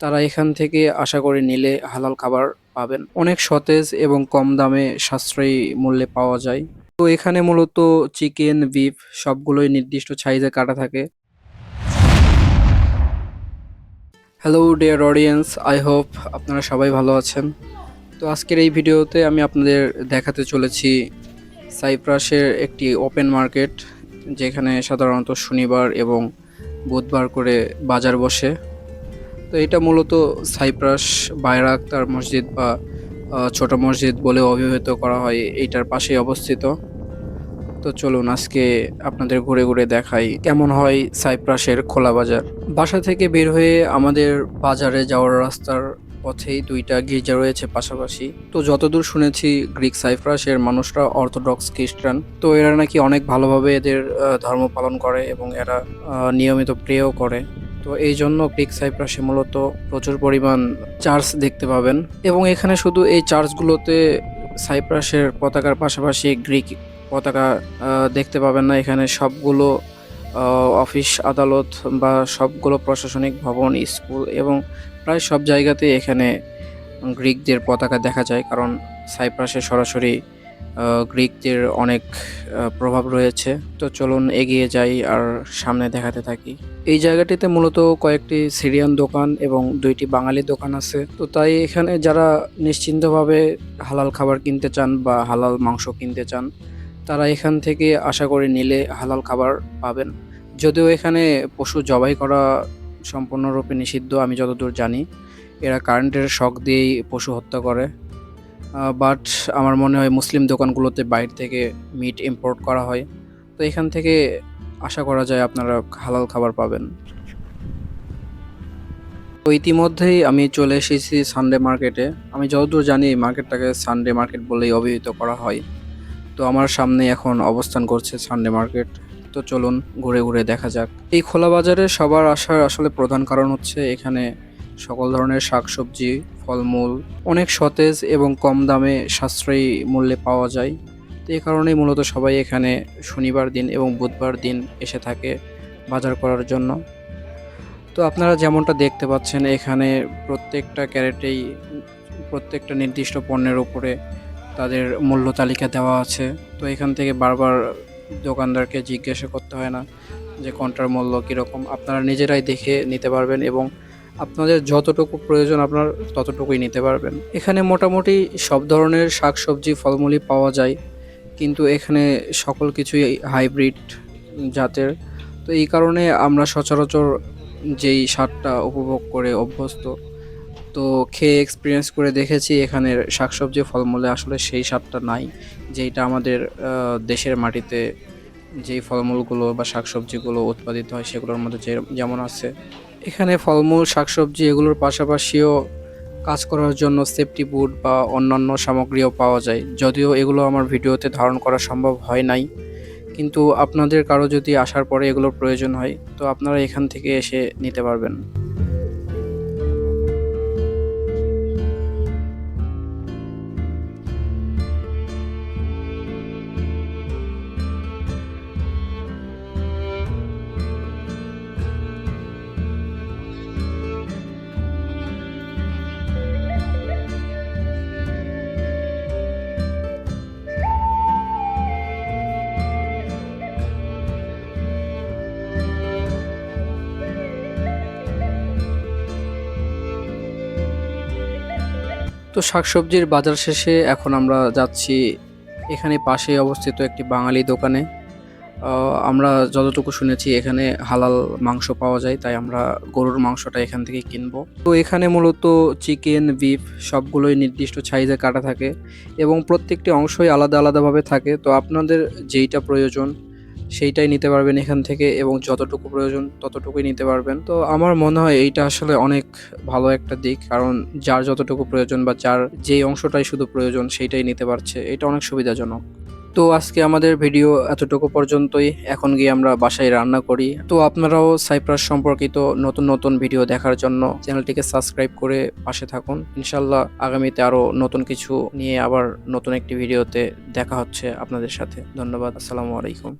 তারা এখান থেকে আশা করে নিলে হালাল খাবার পাবেন। অনেক সতেজ এবং কম দামে সাশ্রয়ী মূল্যে পাওয়া যায়। তো এখানে মূলত চিকেন, বিফ সবগুলোই নির্দিষ্ট সাইজে কাটা থাকে। Hello dear audience I hope আপনারা সবাই ভালো আছেন। তো আজকের এই ভিডিওতে আমি আপনাদের দেখাতে চলেছি সাইপ্রাসের একটি ওপেন মার্কেট যেখানে সাধারণত শনিবার এবং বুধবার করে বাজার বসে। তো এটা মূলত সাইপ্রাস বাইরা আক্তার মসজিদ বা ছোট মসজিদ বলে অভিহিত করা হয়, এইটার পাশেই অবস্থিত। তো চলুন আজকে আপনাদের ঘুরে ঘুরে দেখাই কেমন হয় সাইপ্রাসের খোলা বাজার। বাসা থেকে বের হয়ে আমাদের বাজারে যাওয়ার রাস্তার পথেই দুইটা গির্জা রয়েছে পাশাপাশি। তো যতদূর শুনেছি, গ্রিক সাইপ্রাসের মানুষরা অর্থোডক্স খ্রিস্টান। তো এরা নাকি অনেক ভালোভাবে এদের ধর্ম পালন করে এবং এরা নিয়মিত প্রেও করে। তো এই জন্য গ্রিক সাইপ্রাসে মূলত প্রচুর পরিমাণ চার্চ দেখতে পাবেন। এবং এখানে শুধু এই চার্চগুলোতে সাইপ্রাসের পতাকার পাশাপাশি গ্রিক পতাকা দেখতে পাবেন না। এখানে সবগুলো অফিস আদালত বা সবগুলো প্রশাসনিক ভবন স্কুল এবং প্রায় সব জায়গাতে এখানে গ্রিকদের পতাকা দেখা যায়। কারণ সাইপ্রাসে সরাসরি গ্রিকদের অনেক প্রভাব রয়েছে। তো চলুন এগিয়ে যাই আর সামনে দেখাতে থাকি। এই জায়গাটিতে মূলত কয়েকটি সিরিয়ান দোকান এবং দুইটি বাঙালি দোকান আছে। তো তাই এখানে যারা নিশ্চিন্তভাবে হালাল খাবার কিনতে চান বা হালাল মাংস কিনতে চান, তারা এখান থেকে আশা করে নিলে হালাল খাবার পাবেন। যদিও এখানে পশু জবাই করা সম্পূর্ণরূপে নিষিদ্ধ, আমি যতদূর জানি। এরা কারেন্টের শখ দিয়েই পশু হত্যা করে। বাট আমার মনে হয় মুসলিম দোকানগুলোতে বাইরে থেকে মিট ইম্পোর্ট করা হয়। তো এখান থেকে আশা করা যায় আপনারা হালাল খাবার পাবেন। তো ইতিমধ্যেই আমি চলে এসেছি সানডে মার্কেটে আমি যতদূর জানি মার্কেটটাকে সানডে মার্কেট বলেই অভিহিত করা হয়। তো আমার সামনে এখন অবস্থান করছে সানডে মার্কেট তো চলুন ঘুরে ঘুরে দেখা যাক। এই খোলা বাজারে সবার আসার আসলে প্রধান কারণ হচ্ছে এখানে সকল ধরনের শাকসবজি, ফলমূল, অনেক সতেজ এবং কম দামে সাশ্রয়ী মূল্যে পাওয়া যায়। তো এই কারণেই মূলত সবাই এখানে শনিবার দিন এবং বুধবার দিন এসে থাকে বাজার করার জন্য। তো আপনারা যেমনটা দেখতে পাচ্ছেন, এখানে প্রত্যেকটা ক্যারেটেই প্রত্যেকটা নির্দিষ্ট পণ্যের উপরে তাদের মূল্য তালিকা দেওয়া আছে। তো এখান থেকে বারবার দোকানদারকে জিজ্ঞাসা করতে হয় না যে কোনটার মূল্য কীরকম। আপনারা নিজেরাই দেখে নিতে পারবেন এবং আপনাদের যতটুকু প্রয়োজন আপনার ততটুকুই নিতে পারবেন। এখানে মোটামুটি সব ধরনের শাকসবজি, ফলমূলই পাওয়া যায়, কিন্তু এখানে সকল কিছুই হাইব্রিড জাতের। তো এই কারণে আমরা সচরাচর যেই স্বাদটা উপভোগ করে অভ্যস্ত, তো খেয়ে এক্সপিরিয়েন্স করে দেখেছি এখানের শাকসবজি, ফলমূলে আসলে সেই স্বাদটা নাই, যেইটা আমাদের দেশের মাটিতে যেই ফলমূলগুলো বা শাকসবজিগুলো উৎপাদিত হয় সেগুলোর মধ্যে যেমন আছে। এখানে ফলমূল, শাকসবজি এগুলোর পাশাপাশিও কাজ করার জন্য সেফটি বুট বা অন্যান্য সামগ্রীও পাওয়া যায়। যদিও এগুলো আমার ভিডিওতে ধারণ করা সম্ভব হয় নাই, কিন্তু আপনাদের কারও যদি আসার পরে এগুলোর প্রয়োজন হয়, তো আপনারা এখান থেকে এসে নিতে পারবেন। তো শাকসবজির বাজার শেষে এখন আমরা যাচ্ছি এখানে পাশেই অবস্থিত একটি বাঙালি দোকানে। আমরা যতটুকু শুনেছি এখানে হালাল মাংস পাওয়া যায়, তাই আমরা গরুর মাংসটা এখান থেকে কিনবো। তো এখানে মূলত চিকেন, বিফ সবগুলোই নির্দিষ্ট সাইজে কাটা থাকে এবং প্রত্যেকটি অংশই আলাদা আলাদাভাবে থাকে। তো আপনাদের যেইটা প্রয়োজন সেইটাই নিতে পারবেন এখান থেকে এবং যতটুকু প্রয়োজন ততটুকুই নিতে পারবেন। তো আমার মনে হয় এইটা আসলে অনেক ভালো একটা দিক, কারণ যার যতটুকু প্রয়োজন বা যার যেই অংশটাই শুধু প্রয়োজন সেইটাই নিতে পারছে। এটা অনেক সুবিধাজনক। তো আজকে আমাদের ভিডিও এতটুকু পর্যন্তই। এখন গিয়ে আমরা বাসায় রান্না করি। তো আপনারাও সাইপ্রাস সম্পর্কিত নতুন নতুন ভিডিও দেখার জন্য চ্যানেলটিকে সাবস্ক্রাইব করে পাশে থাকুন। ইনশাল্লাহ আগামীতে আরও নতুন কিছু নিয়ে আবার নতুন একটি ভিডিওতে দেখা হচ্ছে আপনাদের সাথে। ধন্যবাদ। আসসালামু আলাইকুম।